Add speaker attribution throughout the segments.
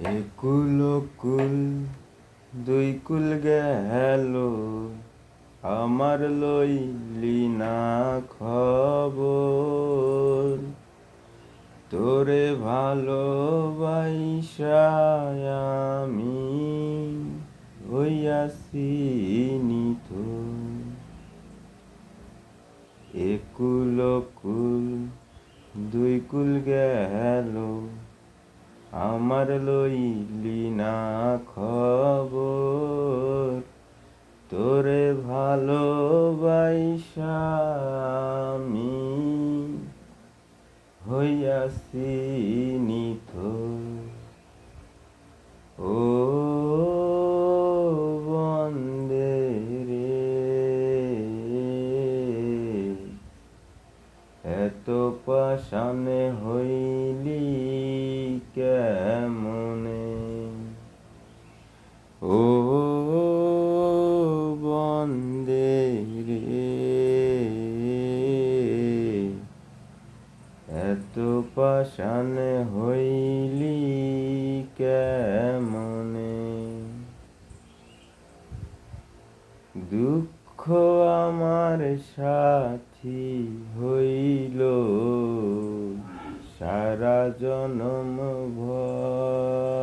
Speaker 1: একুল কুল, দুই কুল গেল, আমার লইলি না খবর। তোরে ভালোবাসা আমি হইয়াছি নিথর একুল কুল, দুই কুল গেল আমার লইলি না খবর তোরে ভালোবাসা আমি হইয়াছি নিথ ও পাশানে হইলি কেমনে? দুঃখ আমার সাথী হইল সারা জনম ভর।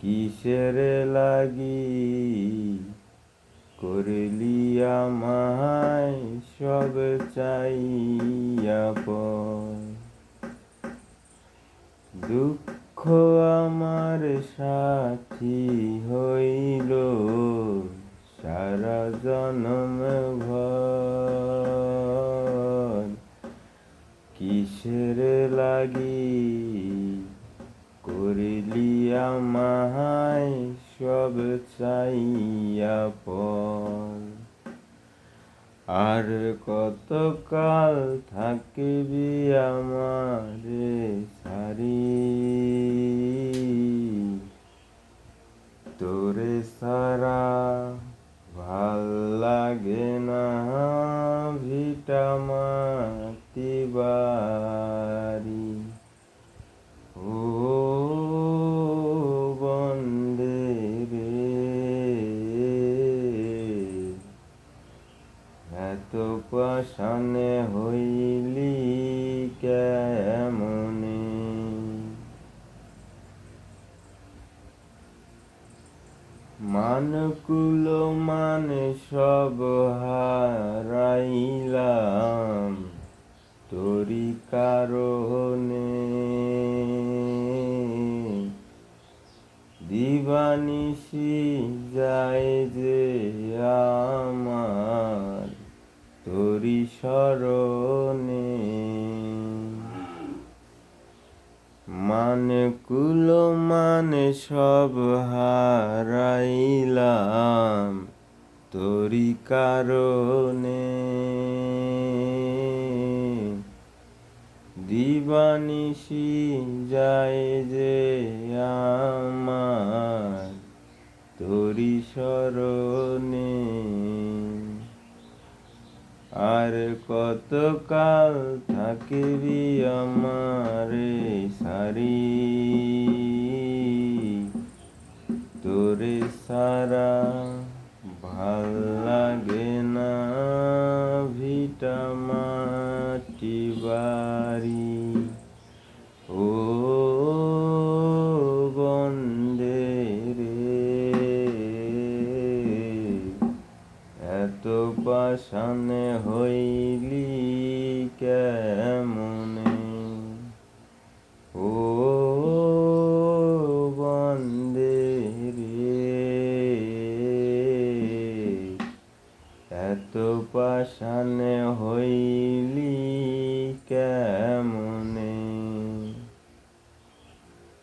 Speaker 1: কিসের লাগি করলি আমায় সব চাইয়া পর। দুঃখ আমার সাথী হইল সারা জনম ভর। কিসের লাগি করিলি আমায় সব চাইয়া পর? আর কতকাল থাকবি আমারে সারি তোরে সারা ভালো লাগে না ভিটা মাটি পাশানে হইলি কেমনে? মানকুল মানে সব হারাইলাম তোরি কারণে। দিবানিসি যায় যে আমার স্মরণে মানে কুল মানে সব হারাইলাম তোরি কারণে। দিবানিসি যায় যে আমার কতকাল থাকিবি আমারে সারি? তোরে সারা ভালো লাগে না ভিটা মাটি বাড়ি। ও পাশানে হইলি কেমনে? ও বন্দে রে এত পাশানে হইলি কেমনে?